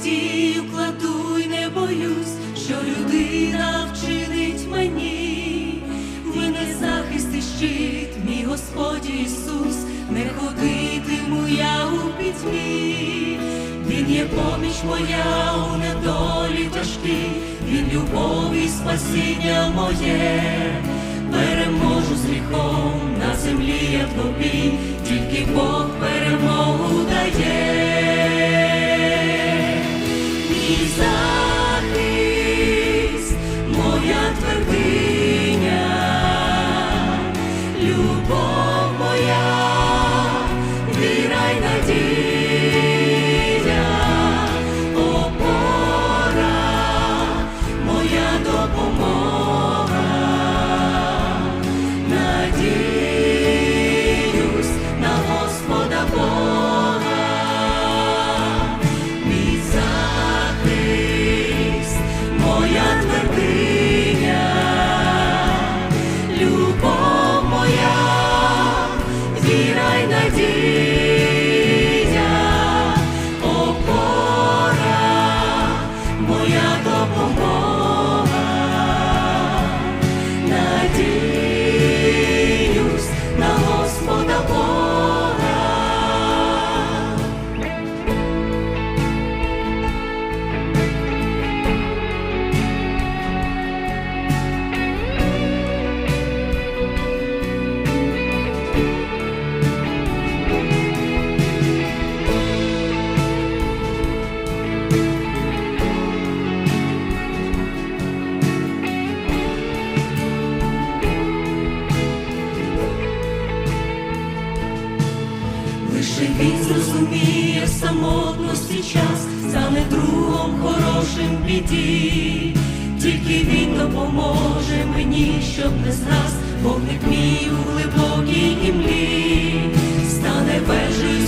надію кладу й не боюсь, що людина вчинить мені, ви не захист і щит, мій Господь Ісус, не ходитиму я у пітьмі, Він є поміч моя у недолі тяжкій, Він любов і спасіння моє, переможу з гріхом на землі я тобі, тільки Бог перемогу Захист, моя твердиня, любов Oh, Лише він зрозуміє в самотності час, стане другом хорошим біді, тільки він допоможе мені, щоб не згас, вогник мій у глибокій імлі, стане вежею